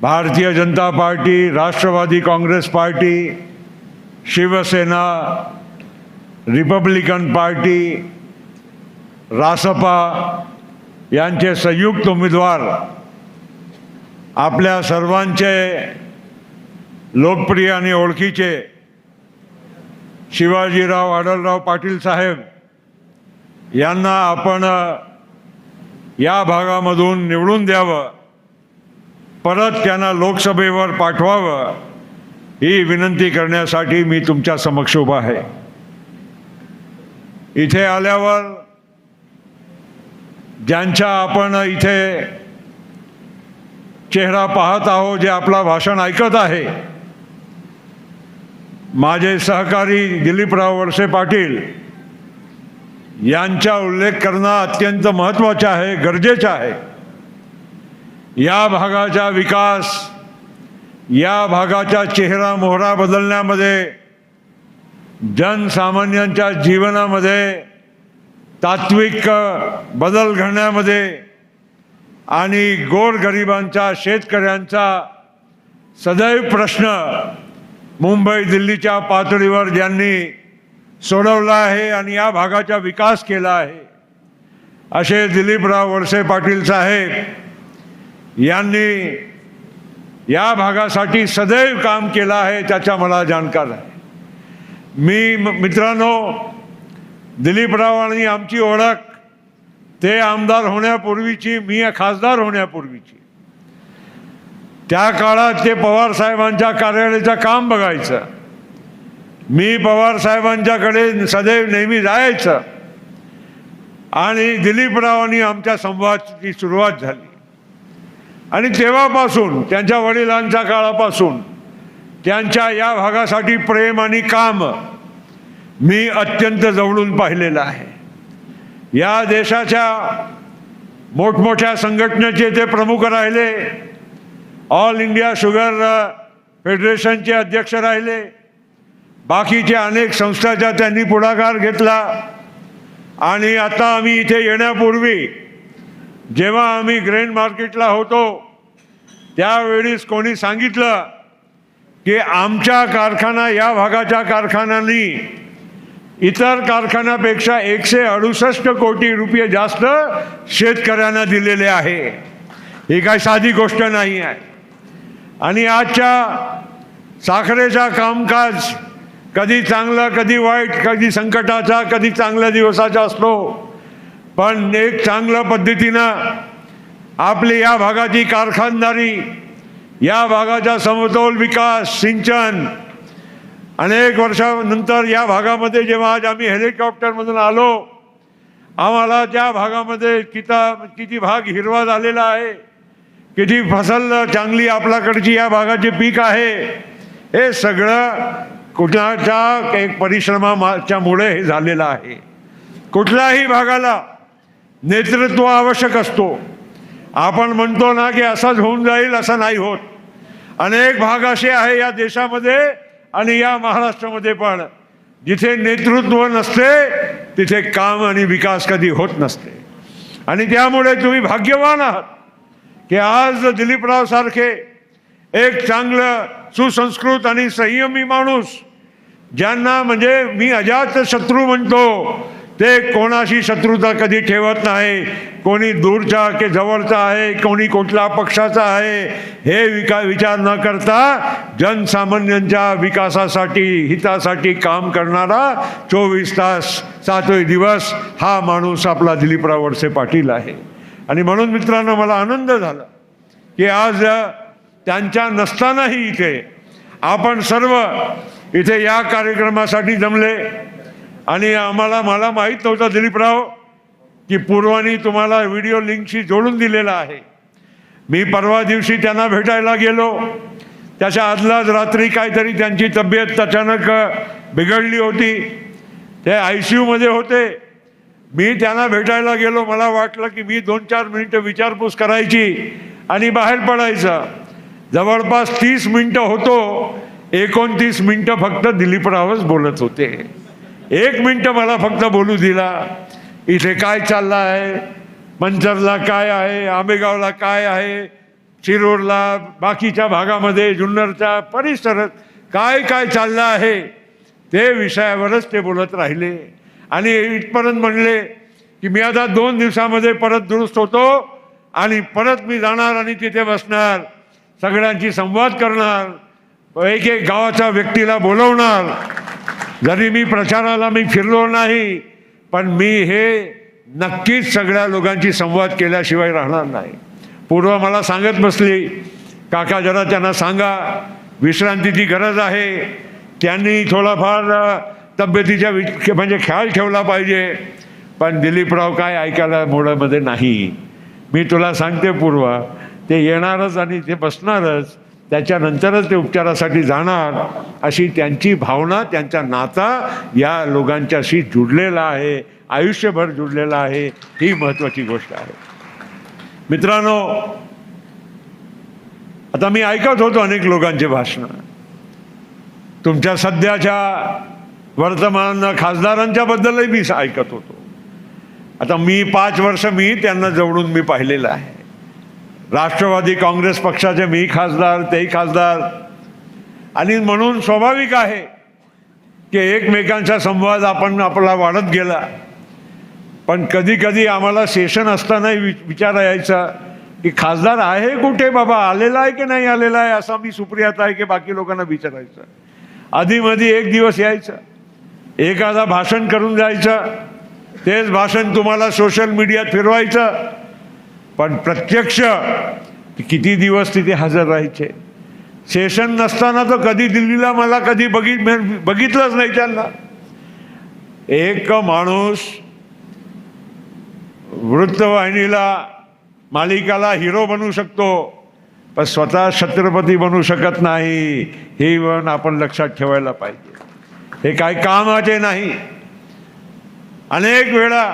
भारतीय Janata party Rashtrawadi Congress party Shiv Sena Republican party Rasapa यांचे संयुक्त उमेदवार आपल्या सर्वांचे लोकप्रिय आणि ओळखीचे शिवाजीराव आढळराव पाटील साहेब यांना आपण या भागामधून निवडून द्यावं. परत त्यांना लोकसभेवर पाठवावं ही विनंती करण्यासाठी मी तुमच्या समक्ष उभा आहे. इथे आल्यावर ज्यांच्या आपण इथे चेहरा पाहत आहो जे आपला भाषण ऐकत आहे माझे सहकारी दिलीपराव वळसे पाटील यांचा उल्लेख करणं अत्यंत महत्त्वाचा आहे गरजेचं आहे. या भागाचा विकास या भागाचा चेहरा मोहरा बदलण्यामध्ये जनसामान्यांच्या जीवनामध्ये तात्विक बदल घडण्यामध्ये आणि गोरगरिबांचा शेतकऱ्यांचा सदैव प्रश्न मुंबई दिल्लीच्या पातळीवर ज्यांनी सोडवला आहे आणि या भागाचा विकास केला आहे. असे दिलीपराव वळसे पाटील साहेब यांनी या भागासाठी सदैव काम केलं आहे त्याचा मला जाणकार आहे. मी म- मित्रांनो दिलीपराव आणि आमची ओळख ते आमदार होण्यापूर्वीची मी खासदार होण्यापूर्वीची. त्या काळात ते पवार साहेबांच्या कार्यालयाचं काम बघायचं. मी पवार साहेबांच्याकडे सदैव नेहमी जायचं. आणि दिलीपरावांनी आमच्या संवादाची सुरुवात झाली. आणि तेव्हापासून त्यांच्या वडिलांच्या काळापासून त्यांच्या या भागासाठी प्रेम आणि काम मी अत्यंत जवळून पाहिलेलं आहे. या देशाच्या मोठमोठ्या संघटनेचे ते प्रमुख राहिले ऑल इंडिया शुगर फेडरेशनचे अध्यक्ष राहिले बाकीच्या अनेक संस्थांचा त्यांनी पुढाकार घेतला आणि आता आम्ही इथे येण्यापूर्वी जेव्हा आम्ही ग्रेन मार्केटला होतो त्यावेळीस कोणी सांगितलं की आमच्या कारखाना या भागाच्या कारखान्यांनी इतर कारखान्यापेक्षा एकशे अडुसष्ट कोटी रुपये जास्त शेतकऱ्यांना दिलेले आहे. ही काय साधी गोष्ट नाही आहे. आणि आजच्या साखरेचा कामकाज कधी चांगलं कधी वाईट कधी संकटाचा कधी चांगल्या दिवसाचा असतो. पण एक चांगल्या पद्धतीनं आपली या भागाची कारखानदारी या भागाचा समतोल विकास सिंचन अनेक वर्षानंतर या भागामध्ये जेव्हा आज आम्ही हेलिकॉप्टरमधून आलो आम्हाला त्या भागामध्ये किता किती भाग हिरवा झालेला आहे किती फसल चांगली आपल्याकडची या भागाचे पीक आहे हे सगळं कुठल्याच्या एक परिश्रमाच्यामुळे हे झालेलं आहे. कुठल्याही भागाला नेतृत्व आवश्यक असतो. आपण म्हणतो ना की असाच होऊन जाईल असं नाही होत. अनेक भाग असे आहे या देशामध्ये आणि या महाराष्ट्रामध्ये पण. जिथे नेतृत्व नसते तिथे काम आणि विकास कधी होत नसते. आणि त्यामुळे तुम्ही भाग्यवान आहात की आज दिलीपराव सारखे एक चांगलं सुसंस्कृत आणि संयमी माणूस ज्यांना म्हणजे मी अजात शत्रू म्हणतो ते कोणाशी शत्रुता कधी ठेवत नाही कोणी दूरचा की जवळचा आहे कोणी कुठल्या पक्षाचा आहे हे विका विचार न करता जनसामान्यांच्या विकासासाठी हितासाठी काम करणारा चोवीस तास सातवे दिवस हा माणूस आपला दिलीपराव वडसे पाटील आहे. आणि म्हणून मित्रांनो मला आनंद झाला की आज त्यांच्या नसतानाही इथे आपण सर्व इथे या कार्यक्रमासाठी जमले. आणि आम्हाला मला माहीत नव्हतं दिलीपराव की पूर्वानी तुम्हाला व्हिडिओ लिंकशी जोडून दिलेला आहे. मी परवा दिवशी त्यांना भेटायला गेलो. त्याच्या आदलाच रात्री काहीतरी त्यांची तब्येत अचानक बिघडली होती. ते आय सी यूमध्ये होते. मी त्यांना भेटायला गेलो. मला वाटलं की मी दोन चार मिनिटं विचारपूस करायची आणि बाहेर पडायचं. जवळपास तीस मिनिटं होतो. एकोणतीस मिनिटं फक्त दिलीपरावच बोलत होते. एक मिनटं मला फक्त बोलू दिला. इथे काय चाललं आहे मंचरला काय आहे? आंबेगावला काय आहे? शिरोडला बाकीच्या भागामध्ये जुन्नरच्या परिसरात काय काय चाललं आहे? ते विषयावरच ते बोलत राहिले. आणि इथपर्यंत म्हणले की मी आता दोन दिवसामध्ये परत दुरुस्त होतो आणि परत मी जाणार आणि तिथे बसणार. सगळ्यांशी संवाद करणार. एक एक गावाच्या व्यक्तीला बोलवणार. जरी मी प्रचाराला मी फिरलो नाही पण मी हे नक्कीच सगळ्या लोकांची संवाद केल्याशिवाय राहणार नाही. पूर्व मला सांगत बसली काका जरा त्यांना सांगा विश्रांतीची गरज आहे. त्यांनी थोडाफार तब्येतीच्या वि म्हणजे ख्याल ठेवला पाहिजे. पण दिलीपराव काय ऐकायला मुळामध्ये नाही. मी तुला सांगते पूर्वा ते येणारच आणि ते बसणारच. त्याच्यानंतरच ते उपचारासाठी जाणार. अशी त्यांची भावना त्यांचा नाता या लोकांच्याशी जुडलेला आहे. आयुष्यभर जुडलेला आहे. ही महत्त्वाची गोष्ट आहे. मित्रांनो आता मी ऐकत होतो अनेक लोकांचे भाषणं. तुमच्या सध्याच्या वर्तमान खासदारांच्या बद्दलही मी ऐकत होतो. आता मी पाच वर्ष मी त्यांना जवळून मी पाहिलेलं आहे. राष्ट्रवादी काँग्रेस पक्षाचे मी खासदार तेही खासदार. आणि म्हणून स्वाभाविक आहे की एकमेकांचा संवाद आपण आपला वाढत गेला. पण कधी कधी आम्हाला सेशन असतानाही वि विचार यायचा की खासदार आहे कुठे बाबा? आलेला आहे की नाही आलेला आहे? असा मी सुप्रियात आहे की बाकी लोकांना विचारायचं. आधीमधी एक दिवस यायचं. एखादा भाषण करून जायचं. तेच भाषण तुम्हाला सोशल मीडियात फिरवायचं. पण प्रत्यक्ष किती दिवस तिथे हजर राहायचे? सेशन नसताना तर कधी दिल्लीला मला कधी बघित बघितलंच नाही त्यांना. एक माणूस वृत्तवाहिनीला मालिकाला हिरो बनू शकतो पण स्वतः छत्रपती बनू शकत नाही हे पण आपण लक्षात ठेवायला पाहिजे. हे काय कामाचे नाही. अनेक वेळा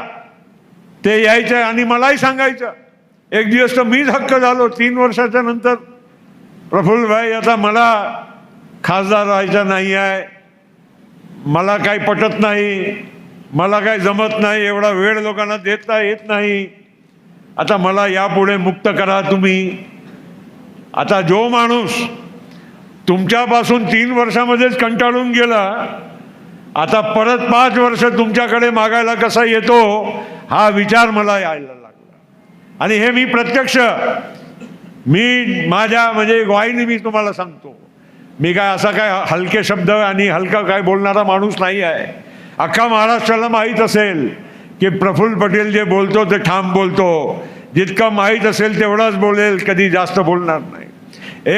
ते यायचं आणि मलाही सांगायचं एक दिवस तर मीच हक्क झालो तीन वर्षाच्या नंतर. प्रफुल्लभाई आता मला खासदार व्हायचा नाही आहे. मला काही पटत नाही. मला काही जमत नाही. एवढा वेळ लोकांना देता येत नाही. आता मला यापुढे मुक्त करा तुम्ही. आता जो माणूस तुमच्यापासून तीन वर्षामध्येच कंटाळून गेला आता परत पाच वर्ष तुमच्याकडे मागायला कसा येतो हा विचार मला यायला आणि हे मी प्रत्यक्ष मी माझ्या म्हणजे ग्वाहीने मी तुम्हाला सांगतो. मी काय असा काय हलके शब्द आणि हलका काय बोलणारा माणूस नाही आहे. अख्खा महाराष्ट्राला माहीत असेल की प्रफुल्ल पटेल जे बोलतो ते ठाम बोलतो. जितकं माहीत असेल तेवढाच बोलेल कधी जास्त बोलणार नाही.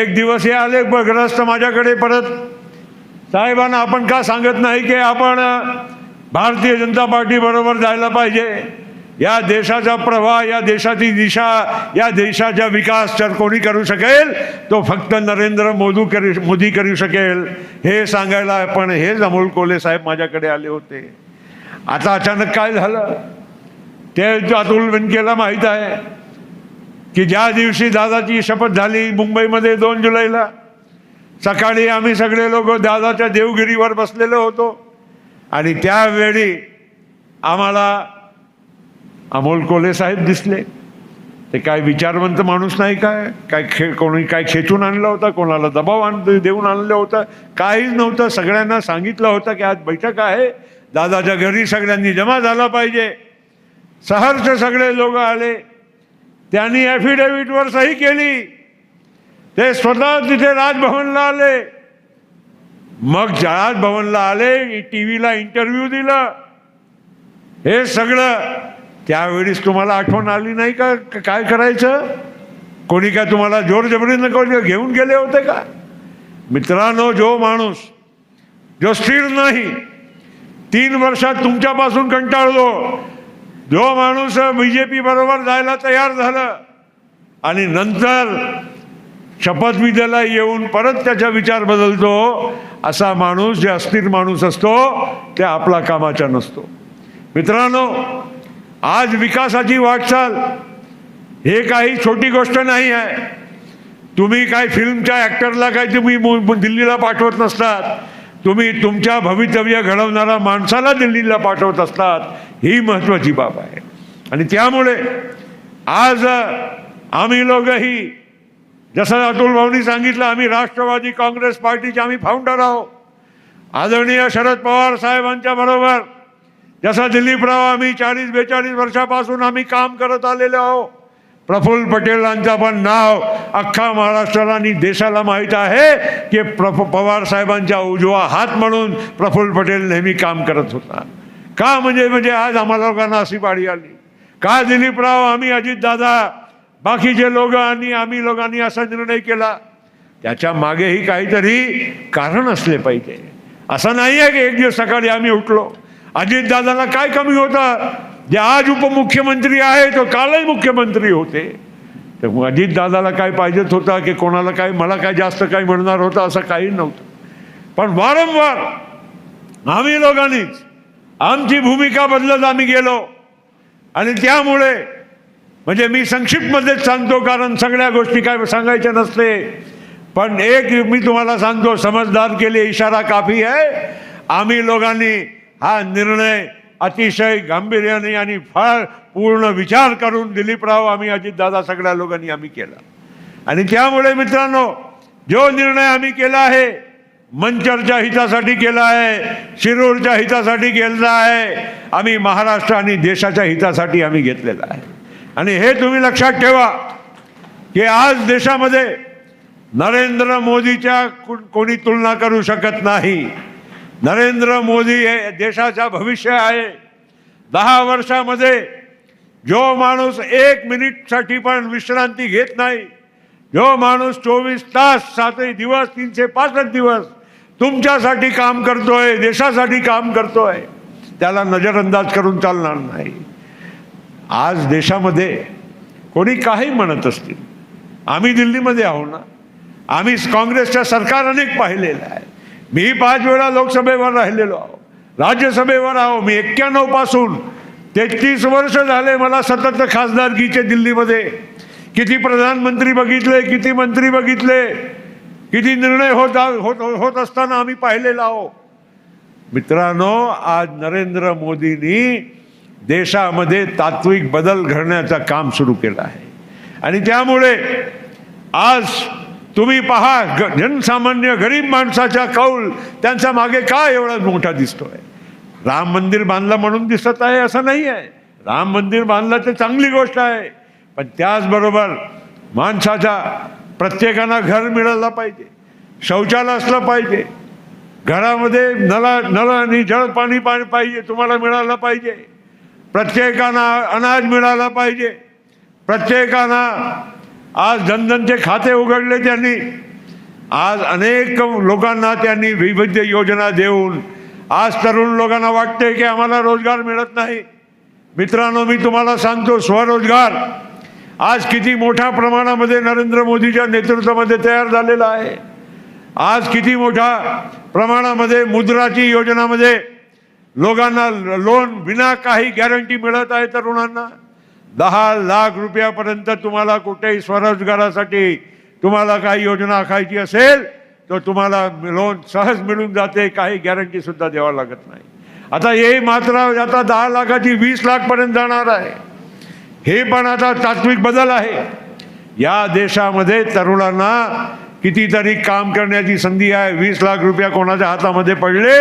एक दिवस हे आले ग्रस्त माझ्याकडे परत. साहेबांना आपण का सांगत नाही की आपण भारतीय जनता पार्टी बरोबर जायला पाहिजे? या देशाचा प्रवाह या देशाची दिशा या देशाचा विकास जर कोणी करू शकेल? तो फक्त नरेंद्र मोदी करू मोदी करू शकेल. हे सांगायला पण हेच अमोल कोले साहेब माझ्याकडे आले होते. आता अचानक काय झालं? ते अतुल विनकेला माहीत आहे की ज्या दिवशी दादाची शपथ झाली मुंबईमध्ये दोन जुलैला सकाळी आम्ही सगळे लोक दादाच्या देवगिरीवर बसलेलो होतो. आणि त्यावेळी आम्हाला अमोल कोले साहेब दिसले. ते काय विचारवंत माणूस नाही काय? काय खे कोणी काय खेचून आणलं होतं? कोणाला दबाव आण देऊन आणलं होतं? काहीच नव्हतं. सगळ्यांना सांगितलं होतं की आज बैठक आहे. दादाच्या घरी सगळ्यांनी जमा झाला पाहिजे. सहर्ष सगळे लोक आले. त्यांनी ॲफिडेव्हिटवर सही केली. ते स्वतः तिथे राजभवनला आले. मग राजभवनला आले. टी व्हीला इंटरव्ह्यू दिला. हे सगळं त्यावेळीस तुम्हाला आठवण आली नाही का? काय करायचं? कोणी काय तुम्हाला जोर जबरीनं घेऊन गेले होते का? मित्रांनो जो माणूस जो स्थिर नाही तीन वर्षात तुमच्यापासून कंटाळलो जो माणूस बी जे पी बरोबर जायला तयार झालं आणि नंतर शपथविधीला येऊन परत त्याचा विचार बदलतो असा माणूस जे अस्थिर माणूस असतो ते आपला कामाचा नसतो. मित्रांनो आज विकासाची वाटचाल हे काही छोटी गोष्ट नाही आहे. तुम्ही काय फिल्मच्या ॲक्टरला काय तुम्ही मु- दिल्लीला पाठवत नसतात. तुम्ही तुमच्या भवितव्य घडवणाऱ्या माणसाला दिल्लीला पाठवत असतात ही महत्त्वाची बाब आहे. आणि त्यामुळे आज आम्ही लोकही जसं अतुल भाऊनी सांगितलं आम्ही राष्ट्रवादी काँग्रेस पार्टीचे आम्ही फाउंडर आहोत. आदरणीय शरद पवार साहेबांच्या बरोबर जसा दिलीपराव आम्ही चाळीस बेचाळीस वर्षापासून आम्ही काम करत आलेलो आहोत. प्रफुल्ल पटेलांचं पण नाव अख्खा महाराष्ट्राला आणि देशाला माहीत आहे की प्रफ पवार साहेबांचा उजवा हात म्हणून प्रफुल्ल पटेल नेहमी काम करत होता. का म्हणजे म्हणजे आज आम्हाला लोकांना अशी पाळी आली. का दिलीपराव आम्ही अजितदादा बाकीचे लोक आणि आम्ही लोकांनी असा निर्णय केला. त्याच्या मागेही काहीतरी कारण असले पाहिजे. असं नाही आहे की एक दिवस सकाळी आम्ही उठलो. अजितदादाला काय कमी होतं? जे आज उपमुख्यमंत्री आहे तो कालही मुख्यमंत्री होते. तर मग अजितदादाला काय पाहिजेत होता की कोणाला काय मला काय जास्त काही मिळणार होतं असं काही नव्हतं. पण वारंवार आम्ही लोकांनीच आमची भूमिका बदलत आम्ही गेलो. आणि त्यामुळे म्हणजे मी संक्षिप्तमध्येच सांगतो कारण सगळ्या गोष्टी काय सांगायच्या नसते. पण एक मी तुम्हाला सांगतो समजदार केले इशारा काफी आहे. आम्ही लोकांनी हा निर्णय अतिशय गांभीर्याने आणि फार पूर्ण विचार करून दिलीपराव आम्ही अजितदादा सगळ्या लोकांनी आम्ही केला. आणि त्यामुळे मित्रांनो जो निर्णय आम्ही केला आहे मंचरच्या हितासाठी केला आहे शिरूरच्या हितासाठी केलेला आहे आम्ही महाराष्ट्र आणि देशाच्या हितासाठी आम्ही घेतलेला आहे. आणि हे तुम्ही लक्षात ठेवा की आज देशामध्ये नरेंद्र मोदीच्या कोणी तुलना करू शकत नाही. नरेंद्र मोदी हे देशाचा भविष्य आहे. दहा वर्षामध्ये जो माणूस एक मिनिटसाठी पण विश्रांती घेत नाही जो माणूस चोवीस तास सातही दिवस तीनशे पासष्ट दिवस तुमच्यासाठी काम करतोय देशासाठी काम करतोय त्याला नजरअंदाज करून चालणार नाही. आज देशामध्ये कोणी काही म्हणत असतील आम्ही दिल्लीमध्ये आहो ना. आम्ही काँग्रेसच्या सरकार अनेक पाहिलेलं आहे. मी पाच वेळा लोकसभेवर राहिलेलो आहो. राज्यसभेवर आहो मी एक्क्याण्णवपासून. तेहतीस वर्ष झाले मला सतत खासदारकीचे दिल्लीमध्ये. किती प्रधानमंत्री बघितले किती मंत्री बघितले किती निर्णय होत होत होत असताना आम्ही पाहिलेला आहो. मित्रांनो आज नरेंद्र मोदींनी देशामध्ये तात्विक बदल घडण्याचं काम सुरू केलं आहे. आणि त्यामुळे आज तुम्ही पहा ग जनसामान्य गरीब माणसाच्या कौल त्यांच्या मागे का एवढा मोठा दिसतोय? राम मंदिर बांधलं म्हणून दिसत आहे असं नाही आहे. राम मंदिर बांधलं तर चांगली गोष्ट आहे. पण त्याचबरोबर माणसाच्या प्रत्येकाला घर मिळालं पाहिजे शौचालय असलं पाहिजे घरामध्ये नला नळ आणि जळ पाणी पाणी पाहिजे तुम्हाला मिळालं पाहिजे. प्रत्येकांना अनाज मिळालं पाहिजे. प्रत्येकांना आज जनधनचे खाते उघडले त्यांनी. आज अनेक लोकांना त्यांनी विविध योजना देऊन आज तरुण लोकांना वाटते की आम्हाला रोजगार मिळत नाही. मित्रांनो मी तुम्हाला सांगतो स्वरोजगार आज किती मोठ्या प्रमाणामध्ये नरेंद्र मोदीच्या नेतृत्वामध्ये तयार झालेला आहे. आज किती मोठ्या प्रमाणामध्ये मुद्राची योजनामध्ये लोकांना लोन बिना काही गॅरंटी मिळत आहे तरुणांना. दहा लाख रुपयापर्यंत तुम्हाला कुठेही स्वरोजगारासाठी तुम्हाला काही योजना आखायची असेल तर तुम्हाला लोन सहज मिळून जाते काही गॅरंटीसुद्धा द्यावं लागत नाही. आता हे मात्र आता दहा लाखाची वीस लाखपर्यंत जाणार आहे. हे पण आता तात्विक बदल आहे. या देशामध्ये तरुणांना कितीतरी काम करण्याची संधी आहे. वीस लाख रुपया कोणाच्या हातामध्ये पडले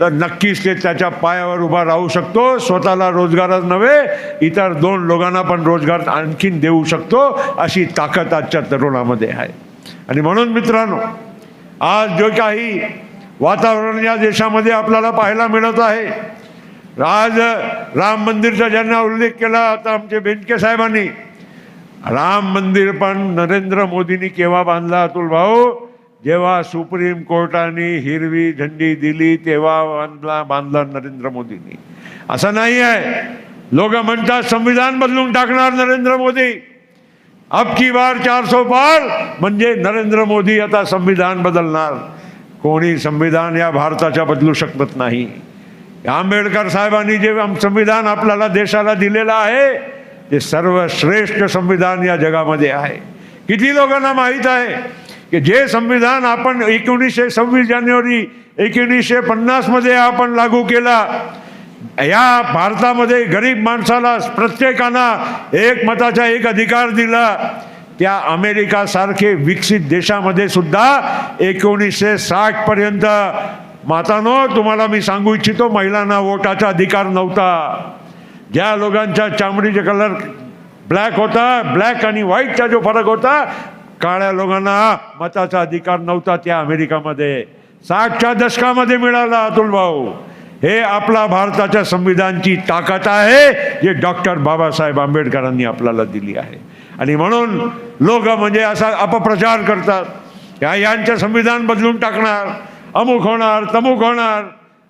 तर नक्कीच ते त्याच्या पायावर उभा राहू शकतो. स्वतःला रोजगारच नव्हे इतर दोन लोकांना पण रोजगार आणखीन देऊ शकतो अशी ताकद आजच्या तरुणामध्ये आहे. आणि म्हणून मित्रांनो आज जो काही वातावरण या देशामध्ये आपल्याला पाहायला मिळत आहे आज राम मंदिरचा ज्यांना उल्लेख केला आता आमचे बेंचके साहेबांनी राम मंदिर पण नरेंद्र मोदींनी केव्हा बांधला अतुल भाऊ? जेव्हा सुप्रीम कोर्टाने हिरवी झंडी दिली तेव्हा बांधला बांधला नरेंद्र मोदींनी. असं नाही आहे. लोक म्हणतात संविधान बदलून टाकणार नरेंद्र मोदी. अब की बार चार सो पार म्हणजे नरेंद्र मोदी आता संविधान बदलणार. कोणी संविधान या भारताच्या बदलू शकत नाही. आंबेडकर साहेबांनी जे संविधान आपल्याला देशाला दिलेलं आहे ते सर्वश्रेष्ठ संविधान या जगामध्ये आहे. किती लोकांना माहीत आहे की जे संविधान आपण एकोणीसशे सव्वीस जानेवारी एकोणीसशे पन्नासमध्ये आपण लागू केला या भारतामध्ये गरीब माणसाला प्रत्येकाला एक मताचा एक अधिकार दिला त्या अमेरिकासारखे विकसित देशामध्ये सुद्धा एकोणीसशे साठ पर्यंत मातानो तुम्हाला मी सांगू इच्छितो महिलांना वोटाचा अधिकार नव्हता. ज्या लोकांच्या चामडीचे कलर ब्लॅक होता ब्लॅक आणि व्हाईटचा जो फरक होता काळ्या लोकांना मताचा अधिकार नव्हता त्या अमेरिकामध्ये. साठच्या दशकामध्ये मिळाला अतुल भाऊ. हे आपला भारताच्या संविधानची ताकद आहे जे डॉक्टर बाबासाहेब आंबेडकरांनी आपल्याला दिली आहे. आणि म्हणून लोक म्हणजे असा अपप्रचार करतात. या यांचं संविधान बदलून टाकणार. अमुक होणार तमुक होणार.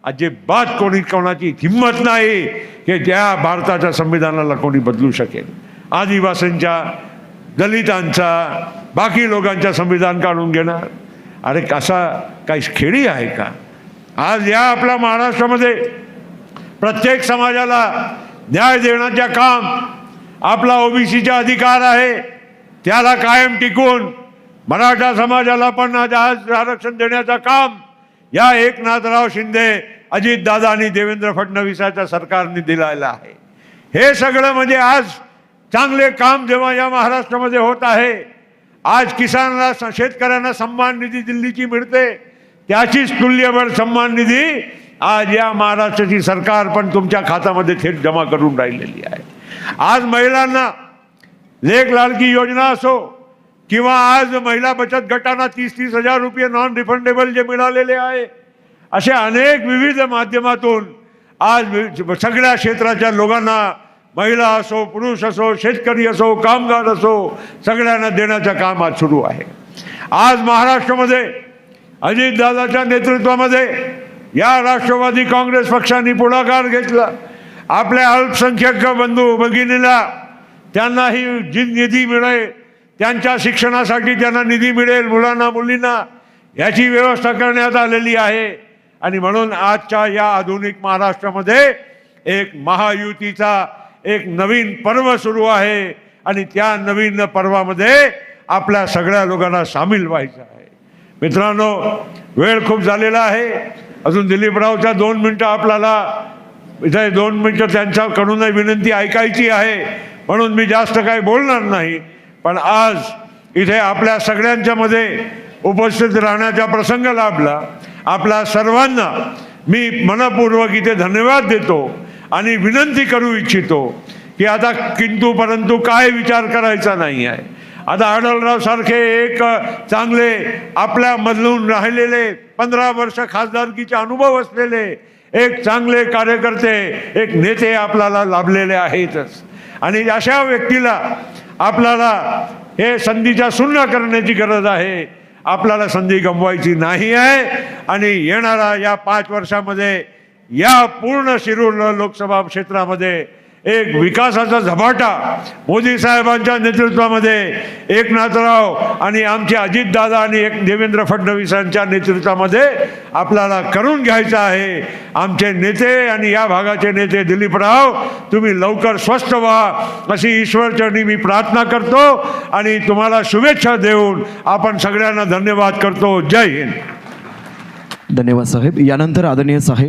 अजिबात कोणी कोणाची हिंमत नाही की त्या भारताच्या संविधानाला कोणी बदलू शकेल. आदिवासींच्या दलितांचा बाकी लोकांच्या संविधान काढून घेणार. अरे कसा काही खेळी आहे का? आज या आपल्या महाराष्ट्रामध्ये प्रत्येक समाजाला न्याय देण्याचे काम आपला ओबीसीचा अधिकार आहे. त्याला कायम टिकून मराठा समाजाला पण आज आज आरक्षण देण्याचं काम या एकनाथराव शिंदे अजितदादा आणि देवेंद्र फडणवीसाच्या सरकारने दिलेला आहे. हे सगळं म्हणजे आज चांगले काम जेव्हा या महाराष्ट्रामध्ये होत आहे आज किसानाला शेतकऱ्यांना सन्मान निधी दिल्लीची मिळते त्याचीच तुल्यभर सन्मान निधी आज या महाराष्ट्राची सरकार पण तुमच्या खात्यामध्ये थेट जमा करून राहिलेली आहे. आज महिलांना लेख लाडकी योजना असो किंवा आज महिला बचत गटांना तीस तीस हजार रुपये नॉन रिफंडेबल जे मिळालेले आहे असे अनेक विविध माध्यमातून आज सगळ्या क्षेत्राच्या लोकांना महिला असो पुरुष असो शेतकरी असो कामगार असो सगळ्यांना देण्याचं काम आज सुरू आहे. आज महाराष्ट्रामध्ये अजितदादाच्या नेतृत्वामध्ये या राष्ट्रवादी काँग्रेस पक्षाने पुढाकार घेतला. आपल्या अल्पसंख्याक बंधू भगिनीला त्यांनाही जी निधी मिळेल त्यांच्या शिक्षणासाठी त्यांना निधी मिळेल मुलांना मुलींना याची व्यवस्था करण्यात आलेली आहे. आणि म्हणून आजच्या या आधुनिक महाराष्ट्रामध्ये एक महायुतीचा एक नवीन पर्व सुरू आहे. आणि त्या नवीन पर्वामध्ये आपल्या सगळ्या लोकांना सामील व्हायचं आहे. मित्रांनो वेळ खूप झालेला आहे. अजून दिलीपरावच्या दोन मिनटं आपल्याला इथे दोन मिनटं त्यांच्याकडूनही विनंती ऐकायची आहे. म्हणून मी जास्त काही बोलणार नाही. पण आज इथे आपल्या सगळ्यांच्या मध्ये उपस्थित राहण्याचा प्रसंग लाभला. आपल्या सर्वांना मी मनपूर्वक इथे धन्यवाद देतो आणि विनंती करू इच्छितो की आता किंतु परंतु काय विचार करायचा नाही आहे. आता आढळरावसारखे एक चांगले आपल्यामधून राहिलेले पंधरा वर्ष खासदारकीचे अनुभव असलेले एक चांगले कार्यकर्ते एक नेते आपल्याला लाभलेले आहेतच. आणि अशा व्यक्तीला आपल्याला हे संधीच्या सुन्न करण्याची गरज आहे. आपल्याला संधी गमवायची नाही आहे. आणि येणारा या पाच वर्षामध्ये या पूर्ण शिरूर लोकसभा क्षेत्रामध्ये एक विकासाचा झपाटा मोदी साहेबांच्या नेतृत्वामध्ये एकनाथराव आणि आमचे अजितदादा आणि एक देवेंद्र फडणवीसांच्या नेतृत्वामध्ये आपल्याला करून घ्यायचं आहे. आमचे नेते आणि या भागाचे नेते दिलीपराव तुम्ही लवकर स्वस्थ व्हा. अशी ईश्वरचरणी मी प्रार्थना करतो आणि तुम्हाला शुभेच्छा देऊन आपण सगळ्यांना धन्यवाद करतो. जय हिंद. धन्यवाद साहेब. यानंतर आदरणीय साहेब